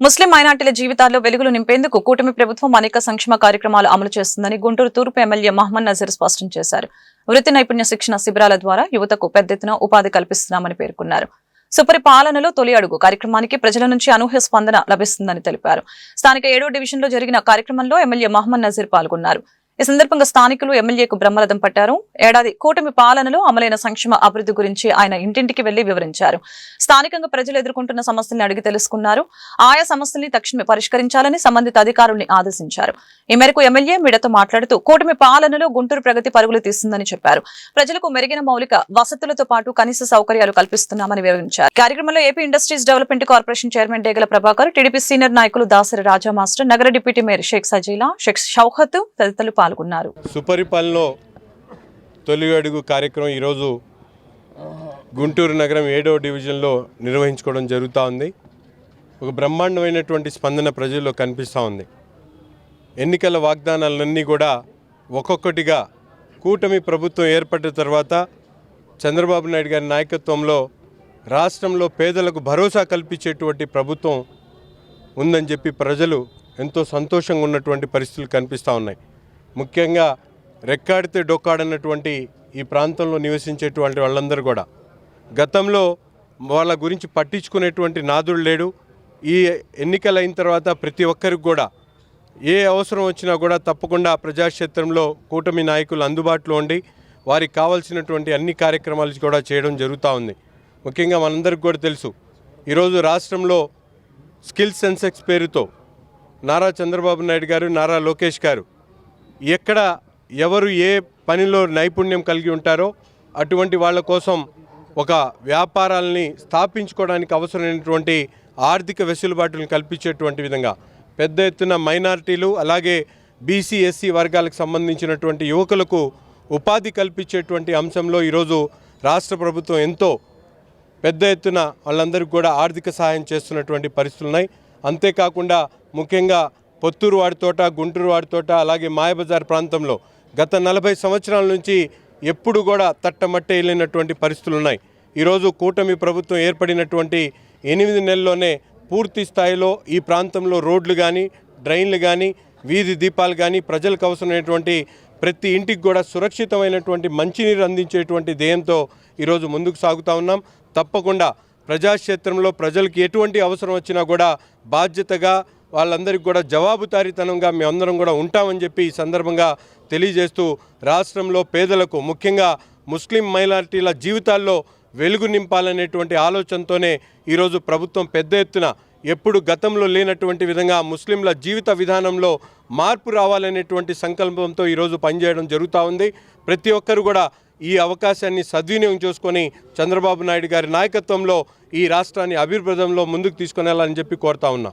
ముస్లిం మైనార్టీల జీవితాల్లో వెలుగులు నింపేందుకు కూటమి ప్రభుత్వం అనేక సంక్షేమ కార్యక్రమాలు అమలు చేస్తుందని గుంటూరు తూర్పు ఎమ్మెల్యే మహమ్మద్ నజీర్ స్పష్టం చేశారు. వృత్తి నైపుణ్య శిక్షణ శిబిరాల ద్వారా యువతకు పెద్ద ఎత్తున ఉపాధి కల్పిస్తున్నామని పేర్కొన్నారు. సుపరిపాలనలో తొలి అడుగు కార్యక్రమానికి ప్రజల నుంచి అనూహ్య స్పందన లభిస్తుందని తెలిపారు. స్థానిక ఏడో డివిజన్లో జరిగిన కార్యక్రమంలో ఎమ్మెల్యే మహమ్మద్ నజీర్ పాల్గొన్నారు. ఈ సందర్భంగా స్థానికులు ఎమ్మెల్యేకు బ్రహ్మరథం పట్టారు. ఏడాది కూటమి పాలనలో అమలైన సంక్షేమ అభివృద్ధి గురించి ఆయన ఇంటింటికి వెళ్ళి వివరించారు. స్థానికంగా ప్రజలు ఎదుర్కొంటున్న సమస్యల్ని అడిగి తెలుసుకున్నారు. ఆయా సమస్యల్ని తక్షణమే పరిష్కరించాలని సంబంధిత అధికారుల్ని ఆదేశించారు. ఈ మేరకు ఎమ్మెల్యే మీడియాతో మాట్లాడుతూ కూటమి పాలనలో గుంటూరు ప్రగతి పరుగులు తీస్తుందని చెప్పారు. ప్రజలకు మెరుగైన మౌలిక వసతులతో పాటు కనీస సౌకర్యాలు కల్పిస్తున్నామని వివరించారు. కార్యక్రమంలో AP industries development corporation chairman Degala Prabhakar TDP senior నాయకులు దాసరి రాజా మాస్టర్ నగర డిప్యూటీ మేయర్ షేక్ సజీలా షేక్ షౌహత్ తదితరులు పాల్గొన్నారు. సుపరిపాలనలో తొలి అడుగు కార్యక్రమం ఈరోజు గుంటూరు నగరం ఏడవ డివిజన్లో నిర్వహించుకోవడం జరుగుతూ ఉంది. ఒక బ్రహ్మాండమైనటువంటి స్పందన ప్రజల్లో కనిపిస్తూ ఉంది. ఎన్నికల వాగ్దానాలన్నీ కూడా ఒక్కొక్కటిగా కూటమి ప్రభుత్వం ఏర్పడిన తర్వాత చంద్రబాబు నాయుడు గారి నాయకత్వంలో రాష్ట్రంలో పేదలకు భరోసా కల్పించేటువంటి ప్రభుత్వం ఉందని చెప్పి ప్రజలు ఎంతో సంతోషంగా ఉన్నటువంటి పరిస్థితులు కనిపిస్తూ ఉన్నాయి. ముఖ్యంగా రెక్కాడితే డొక్కాడన్నటువంటి ఈ ప్రాంతంలో నివసించేటువంటి వాళ్ళందరూ కూడా. గతంలో వాళ్ళ గురించి పట్టించుకునేటువంటి నాదుడు లేడు. ఈ ఎన్నికలు అయిన తర్వాత ప్రతి ఒక్కరికి కూడా ఏ అవసరం వచ్చినా కూడా తప్పకుండా ప్రజాక్షేత్రంలో కూటమి నాయకులు అందుబాటులో ఉండి వారికి కావాల్సినటువంటి అన్ని కార్యక్రమాలు కూడా చేయడం జరుగుతూ ఉంది. ముఖ్యంగా మనందరికి కూడా తెలుసు ఈరోజు రాష్ట్రంలో స్కిల్ సెన్సెక్స్ పేరుతో నారా చంద్రబాబు నాయుడు గారు నారా లోకేష్ గారు ఎక్కడ ఎవరు ఏ పనిలో నైపుణ్యం కలిగి ఉంటారో అటువంటి వాళ్ళ కోసం ఒక వ్యాపారాలని స్థాపించుకోవడానికి అవసరమైనటువంటి ఆర్థిక వెసులుబాటులను కల్పించేటువంటి విధంగా పెద్ద ఎత్తున మైనారిటీలు అలాగే బీసీ ఎస్సీ వర్గాలకు సంబంధించినటువంటి యువకులకు ఉపాధి కల్పించేటువంటి అంశంలో ఈరోజు రాష్ట్ర ప్రభుత్వం ఎంతో పెద్ద ఎత్తున వాళ్ళందరికీ కూడా ఆర్థిక సహాయం చేస్తున్నటువంటి పరిస్థితులు ఉన్నాయి అంతేకాకుండా ముఖ్యంగా పొత్తూరు వాడితోట గుంటూరు వాడితోట అలాగే మాయబజార్ ప్రాంతంలో గత నలభై సంవత్సరాల నుంచి ఎప్పుడు కూడా తట్టమట్టే వెళ్ళినటువంటి పరిస్థితులు ఉన్నాయి. ఈరోజు కూటమి ప్రభుత్వం ఏర్పడినటువంటి ఎనిమిది నెలల్లోనే పూర్తి స్థాయిలో ఈ ప్రాంతంలో రోడ్లు కానీ డ్రైన్లు కానీ వీధి దీపాలు కానీ ప్రజలకు అవసరమైనటువంటి ప్రతి ఇంటికి కూడా సురక్షితమైనటువంటి మంచినీరు అందించేటువంటి ధ్యేయంతో ఈరోజు ముందుకు సాగుతూ ఉన్నాం. తప్పకుండా ప్రజాక్షేత్రంలో ప్రజలకు ఎటువంటి అవసరం వచ్చినా కూడా బాధ్యతగా వాళ్ళందరికీ కూడా జవాబుదారీతనంగా మేమందరం కూడా ఉంటామని చెప్పి ఈ సందర్భంగా తెలియజేస్తూ రాష్ట్రంలో పేదలకు ముఖ్యంగా ముస్లిం మైనారిటీల జీవితాల్లో వెలుగు నింపాలనేటువంటి ఆలోచనతోనే ఈరోజు ప్రభుత్వం పెద్ద ఎత్తున ఎప్పుడు గతంలో లేనటువంటి విధంగా ముస్లింల జీవిత విధానంలో మార్పు రావాలనేటువంటి సంకల్పంతో ఈరోజు పనిచేయడం జరుగుతూ ఉంది. ప్రతి ఒక్కరు కూడా ఈ అవకాశాన్ని సద్వినియోగం చేసుకొని చంద్రబాబు నాయుడు గారి నాయకత్వంలో ఈ రాష్ట్రాన్ని అభివృద్ధిలో ముందుకు తీసుకుని చెప్పి కోరుతా ఉన్నా.